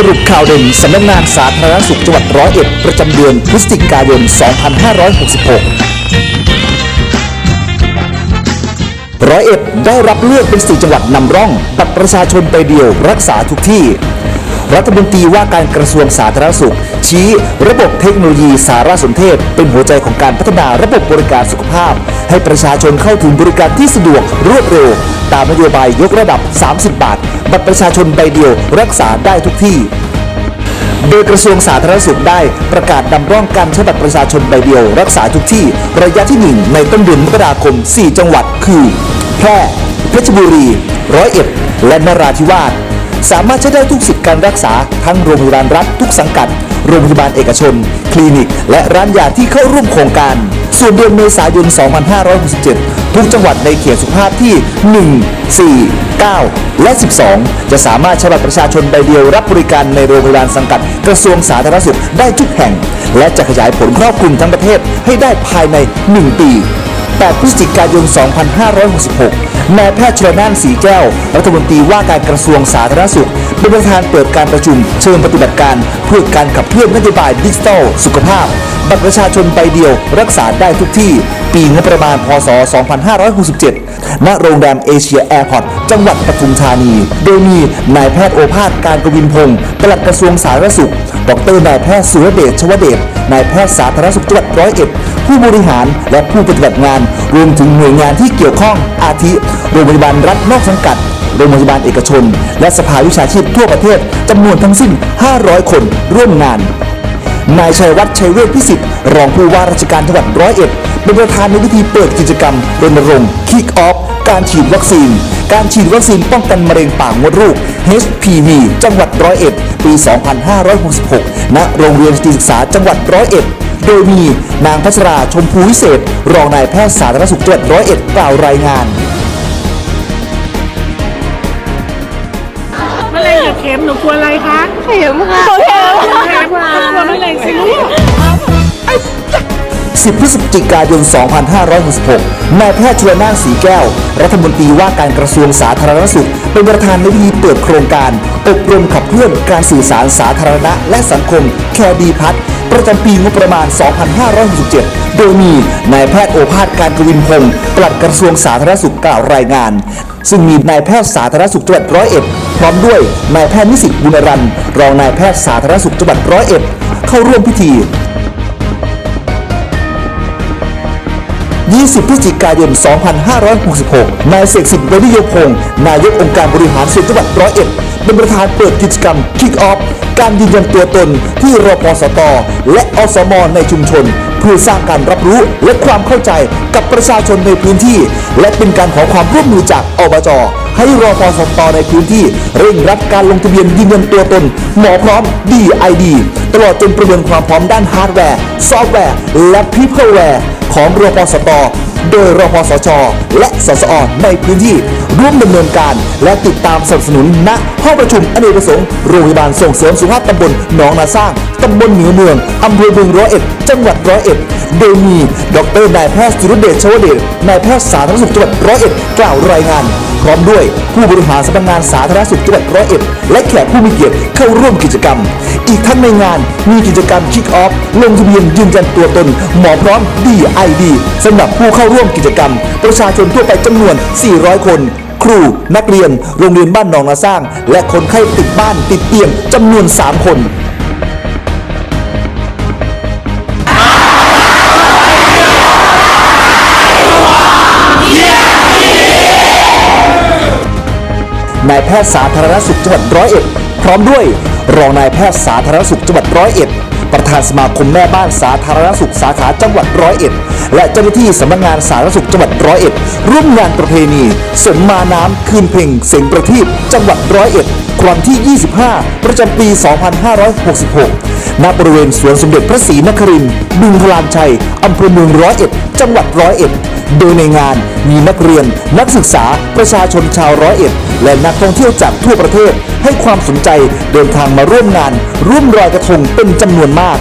สรุปข่าวเด่นสำนักงานสาธารณสุขจังหวัดร้อยเอ็ดประจำเดือนพฤศจิกายน 2566 ร้อยเอ็ดได้รับเลือกเป็นสี่จังหวัดนำร่องบัตรประชาชนไปเดียวรักษาทุกที่ รัฐมนตรีว่าการกระทรวงสาธารณสุข ชี้ ระบบเทคโนโลยีสารสนเทศ เป็นหัวใจของการพัฒนาระบบบริการสุขภาพ ให้ประชาชนเข้าถึงบริการที่สะดวกรวดเร็ว ตามนโยบายยกระดับ 30 บาท บัตรประชาชนใบเดียวรักษาได้ทุกที่โดยกระทรวงสาธารณสุขได้ประกาศนำร่องการใช้บัตรประชาชนใบเดียว รักษาทุกที่ ระยะที่ 1 ในต้นเดือนมกราคม 4 จังหวัดคือ แพร่ เพชรบุรี ร้อยเอ็ด และนราธิวาส สามารถใช้ได้ทุกสิทธิการรักษาทั้งโรงพยาบาลรัฐทุกสังกัด โรงพยาบาลเอกชน คลินิก และร้านยาที่เข้าร่วมโครงการ ส่วนเดือนเมษายน 2567 ทุกจังหวัดในเขตสุขภาพที่ 1 4 9 และ 12 จะสามารถใช้บัตรประชาชนใบเดียวรับบริการในโรงพยาบาลสังกัดกระทรวงสาธารณสุขได้ทุกแห่ง และจะขยายผลครอบคลุมทั้งประเทศให้ได้ภายใน 1 ปี 8 พฤศจิกายน 2566 นายแพทย์ชลนานสีแก้ว รัฐมนตรีว่าการกระทรวงสาธารณสุข เป็นประธานเปิดการประชุม เชิงปฏิบัติการ เพื่อการขับเคลื่อนนโยบายดิจิทัล สุขภาพ บัตรประชาชนใบเดียว รักษาได้ทุกที่ ปีงบประมาณ พศ 2567 ณ โรงแรมเอเชียแอร์พอร์ต จังหวัดปทุมธานี โดยมีนายแพทย์โอภาสการกวินพงศ์ปลัดกระทรวงสาธารณสุข ดรนายแพทย์สุรเดชชวเดช นายแพทย์สาธารณสุขจังหวัดร้อยเอ็ด ผู้บริหารและผู้ปฏิบัติงาน รวมถึงหน่วยงานที่เกี่ยวข้อง อาทิ โรงพยาบาลรัฐนอกสังกัด โรงพยาบาลเอกชน และสภาวิชาชีพทั่วประเทศจำนวนทั้งสิ้น 500 คนร่วมงาน นายชัยวัฒน์ชัยเวชพิสิทธิ์ รองผู้ว่าราชการจังหวัดร้อยเอ็ด เป็นประธานในพิธีเปิดกิจกรรมรณรงค์ Kick Off การฉีดวัคซีน การฉีดวัคซีนป้องกันมะเร็งปากมดลูก HPV จังหวัดร้อยเอ็ดปี 2566 ณ โรงเรียนสตรีศึกษาจังหวัดร้อยเอ็ดโดยมีนางพัชราชมพูวิเศษ รองนายแพทย์สาธารณสุขจังหวัดร้อยเอ็ดกล่าวรายงานมะเร็งกับเข็มหนูกลัวอะไรคะ เข็มค่ะเข็มเข็มก็กลัวมะเร็งสิลูก 10 พฤศจิกายน 2566 นายแพทย์ชลนานสีแก้ว รัฐมนตรีว่าการกระทรวงสาธารณสุข เป็นประธานในพิธีเปิดโครงการ อบรมขับเคลื่อนการสื่อสารสาธารณะและสังคม แคดีพัฒน์ประจำปีงบประมาณ 2567 โดยมีนายแพทย์โอภาสการกวินพงศ์ปลัดกระทรวงสาธารณสุขกล่าวรายงาน ซึ่งมีนายแพทย์สาธารณสุขจังหวัดร้อยเอ็ดพร้อมด้วยนายแพทย์นิสิตบุญรันต์รองนายแพทย์สาธารณสุขจังหวัดร้อยเอ็ดเข้าร่วมพิธี 20 พฤศจิกายน 2566 นายเสกสิทธิ์วณิโยพงศ์นายกองค์การบริหารส่วนจังหวัดร้อยเอ็ดเป็นประธานเปิดกิจกรรม Kick Off การยืนยันตัวตนที่รพสต และอสมในชุมชน เพื่อสร้างการรับรู้และความเข้าใจกับประชาชนในพื้นที่ และเป็นการขอความร่วมมือจากอบจให้รพสตในพื้นที่ เร่งรัดการลงทะเบียนยืนยันตัวตน หมอพร้อม DID ตลอดจนประเมินความพร้อมด้านฮาร์ดแวร์ ซอฟต์แวร์ และพีเพลแวร์ ของรปสต โดยรพสช และสสอในพื้นที่ ร่วมดำเนินการ และติดตามสนับสนุนณห้องประชุมอเนกประสงค์โรงพยาบาลส่งเสริมสุขภาพตำบลหนองนาสร้างตำบลเหนือเมืองอำเภอเมืองร้อยเอ็ด จังหวัดร้อยเอ็ด โดยมีดรนายแพทย์สุรเดชชวเดชนายแพทย์สาธารณสุขจังหวัดร้อยเอ็ดกล่าวรายงาน พร้อมด้วยผู้บริหารสำนักงานสาธารณสุขจังหวัดร้อยเอ็ดและแขกผู้มีเกียรติเข้าร่วมกิจกรรม อีกทั้งในงานมีกิจกรรม Kick Off ลงทะเบียนยืนยันตัวตน หมอพร้อม DID สำหรับผู้เข้าร่วมกิจกรรม ประชาชนทั่วไปจำนวน 400 คน ครู นักเรียน โรงเรียนบ้านหนองนาสร้าง และคนไข้ติดบ้านติดเตียงจำนวน 3 คนนายแพทย์สาธารณสุขจังหวัดร้อยเอ็ดพร้อมด้วย รองนายแพทย์สาธารณสุขจังหวัดร้อยเอ็ด ประธานสมาคมแม่บ้านสาธารณสุขสาขาจังหวัดร้อยเอ็ดและเจ้าหน้าที่สำนักงานสาธารณสุขจังหวัดร้อยเอ็ดร่วมงานประเพณีสมมาน้ำคืนเพ่งเสียงประทีปจังหวัดร้อยเอ็ดครั้งที่ 25 ประจำปี 2566 ณ บริเวณสวนสมเด็จพระศรีนครินทร์บึงพลานชัย อำเภอเมืองร้อยเอ็ด จังหวัดร้อยเอ็ด โดยในงานมีนักเรียน นักศึกษาประชาชนชาวร้อยเอ็ด และนักท่องเที่ยวจากทั่วประเทศ ให้ความสนใจเดินทางมาร่วมงาน ร่วมรอยกระทงเป็นจำนวนมาก